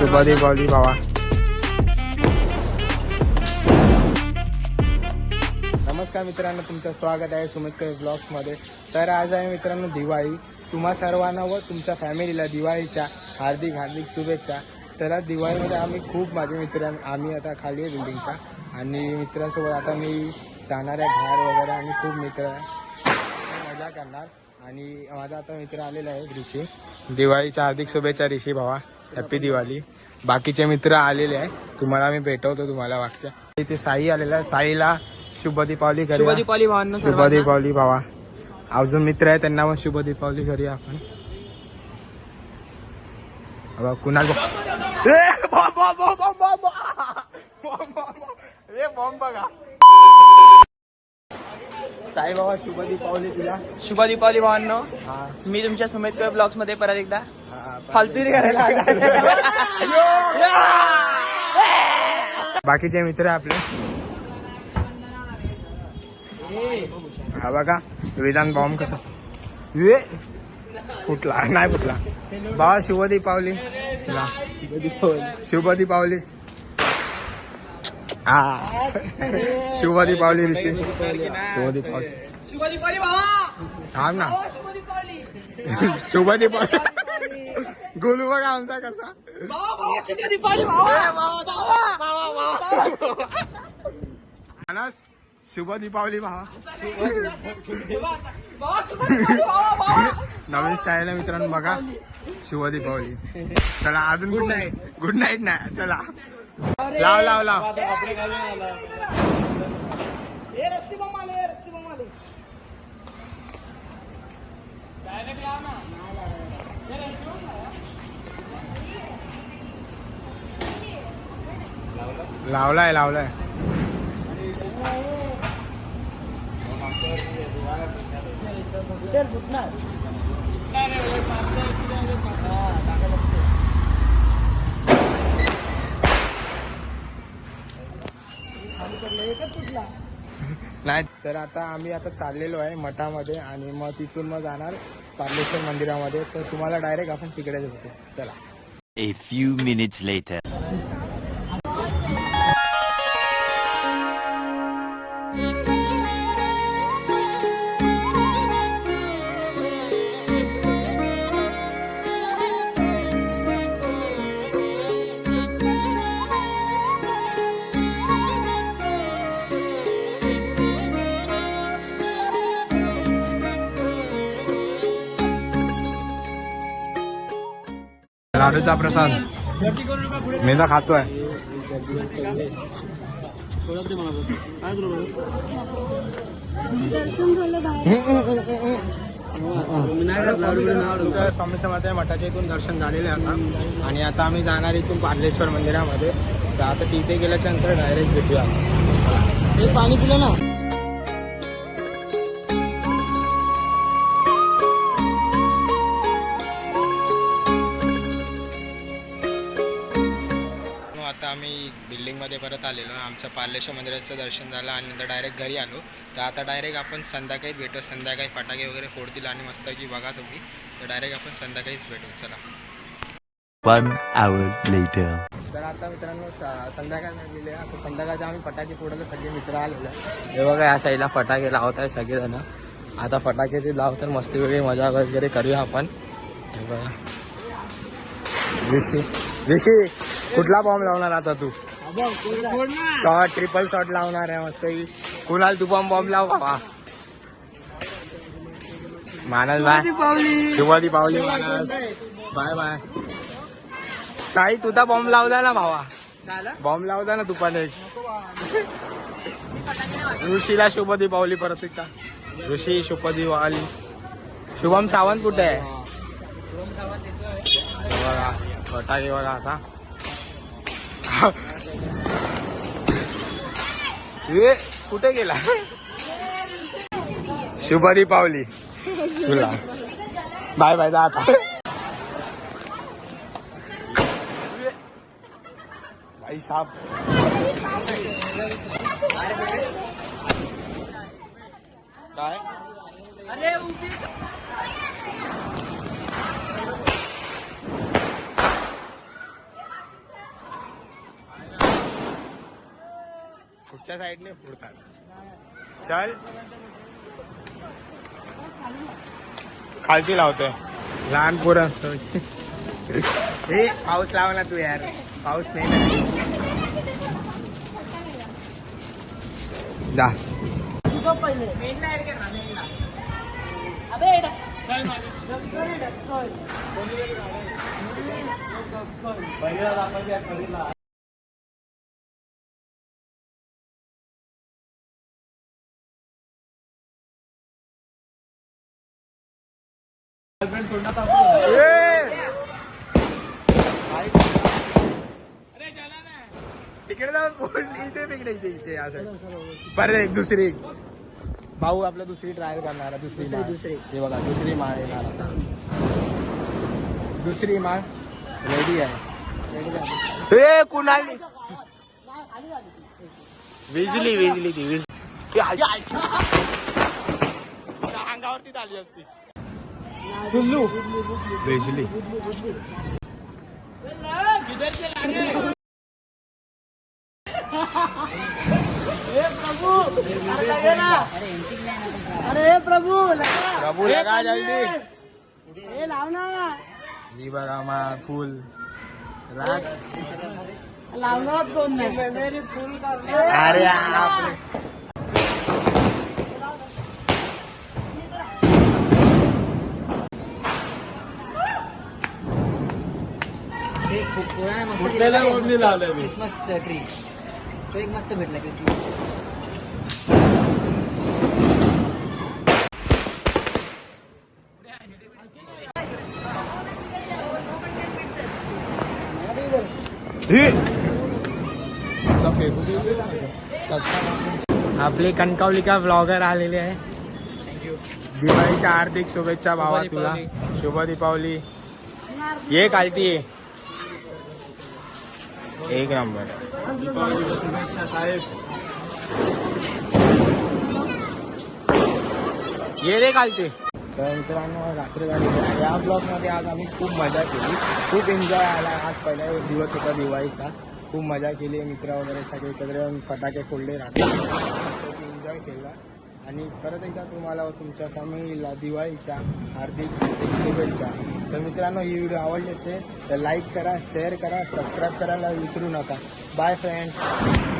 शुभ दीपावली भावा नमस्कार मित्रांनो तुमचं स्वागत आहे सुमित कवी ब्लॉग्समध्ये. तर आज आहे मित्रांनो दिवाळी. तुम्हा सर्वांना व तुमच्या फॅमिलीला दिवाळीच्या हार्दिक हार्दिक शुभेच्छा. तर आज दिवाळीमध्ये आम्ही खूप माझे मित्र आम्ही आता खाली आहे बिल्डिंगच्या आणि मित्रांसोबत आता मी जाणार आहे बाहेर वगैरे. आणि खूप मित्र मजा करणार. आणि माझा आता मित्र आलेला आहे ऋषी. दिवाळीच्या हार्दिक शुभेच्छा ऋषी भावा. हॅपी दिवाळी बाकीचे मित्र आलेले आहे तुम्हाला मी भेटवतो तुम्हाला मागच्या. इथे साई आलेला आहे. साईला शुभ दीपावली शुभ दीपावली भावांनो शुभ. दीपावली भावा. अजून मित्र आहे त्यांना पण शुभ दीपावली करूया आपण. कुणाल बॉम्ब, बघा साई बाबा शुभ दीपावली तुला. शुभ दीपावली भावांनो मी तुमच्या सुमित कवी ब्लॉग्समध्ये परत एकदा फालतुरी करायला बाकीचे मित्र आहे आपले? हा बघा विधान बॉम्ब कसा? ये! फुटला. नाही फुटला. बाबा शुभ दीपावली चला. शुभ दीपावली हा शुभ दीपावली ऋषी. शुभ दीपावली शुभ दीपावली भावा थांब ना. शुभ दीपावली शुभ दीपावली गोलू बघा आमचा कसा? मानस शुभ दीपावली भावा. नवीन आहे मित्रांनो बघा. शुभ दीपावली. चला अजून गुड नाईट गुड नाईट नाही चला. लाव लाव लाव. लावलाय लावलाय नाही. तर आता आम्ही आता चाललेलो आहे मठामध्ये आणि मग तिथून मग जाणार पार्लेश्वर मंदिरामध्ये. तर तुम्हाला डायरेक्ट आपण तिकडे भेटू चला. A few minutes later. लाडूचा प्रसाद. मी तर खातोय स्वामी समर्थ मठाच्या इथून दर्शन झालेले आता. आणि आता आम्ही जाणार इथून पार्लेश्वर मंदिरामध्ये. तर आता तिथे गेल्याच्यानंतर डायरेक्ट भेटूया. हे पाणी पिलं ना? आता आम्ही बिल्डिंगमध्ये परत आलेलो. आमचं पार्लेश्वर मंदिराचं दर्शन झालं आणि नंतर डायरेक्ट घरी आलो. तर आता डायरेक्ट आपण संध्याकाळीच भेटू. संध्याकाळी फटाके वगैरे फोडतील आणि मस्त की बघा तुम्ही. तर डायरेक्ट आपण संध्याकाळीच भेटू. चला. One hour later. तर आता मित्रांनो संध्याकाळ झालेली आहे. आता संध्याकाळचे आम्ही फटाके फोडायला सगळे मित्र आलेले. हे बघा या साईडला फटाके लावत आहे सगळेजण. आता फटाके ते लावतात. मस्त वेगळी मजा वगैरे करूया आपण. हे बघा. ऋषी ऋषी! कुठला बॉम्ब लावणार आता तू? शॉर्ट ट्रिपल शॉट लावणार आहे मस्त कुणाल तू बॉम्ब बॉम्ब लाव? बाबा. मानस बाय. शुभ दीपावली मानस. Bye bye. साई तुझा बॉम्ब लावला ना भावा. बॉम्ब लावता ना तू पण एक. ऋषीला शुभ दीपावली परत एकदा. ऋषी शुभ दीपावली शुभम सावंत कुठे आहे? बघा फटाके बघा आता. ए कुठे गेला? शुभारी पावली. तुला बाय बाय जा आता. भाई साहब काय? अरे पुढच्या साईडने फोडतात चल. खालती लावतोय लहान पोरं असतो. हे पाऊस लावला तू यार. पाऊस नाही ना. जा. तिकडे जाऊन फोन इथे तिकडे इथे इथे असं. परत एक दुसरी. भाऊ आपलं दुसरी ट्रायल करणार आहे, दुसरी दुसरी. हे बघा दुसरी माळ येणार आता. दुसरी माळ रेडी आहे. ए कुणाली? विजली विजली ती विजली. अंगावरती आली असती. विजली अरे प्रभू प्रभू लगा. जल्दी. हे लाव ना. ही बघा मा फुल. रात लावणार कोण नाही फुल अरे कुठल्याला ओढणी लावलंय मी. मस्त ट्री तो एक मस्त भेटला आपले कणकवलीका ब्लॉगर आलेले आहे. दिवाळीच्या हार्दिक शुभेच्छा भावा तुला. शुभ दीपावली. ये कालती. एक नंबर. ये रे कालते तर मित्रांनो रात्री झाली. या ब्लॉगमध्ये आज आम्ही खूप मजा केली. खूप एन्जॉय आला. आज पहिला दिवस होता दिवाळीचा. खूप मजा केली. मित्र वगैरे सगळे एकत्र येऊन फटाके फोडले रात्री. एन्जॉय केला. आणि परत एकदा तुम्हाला तुमच्या फॅमिलीला दिवाळीच्या हार्दिक हार्दिक शुभेच्छा. तर मित्रांनो ही व्हिडिओ आवडली असेल तर लाईक करा शेअर करा सबस्क्राईब करायला विसरू नका. Bye friends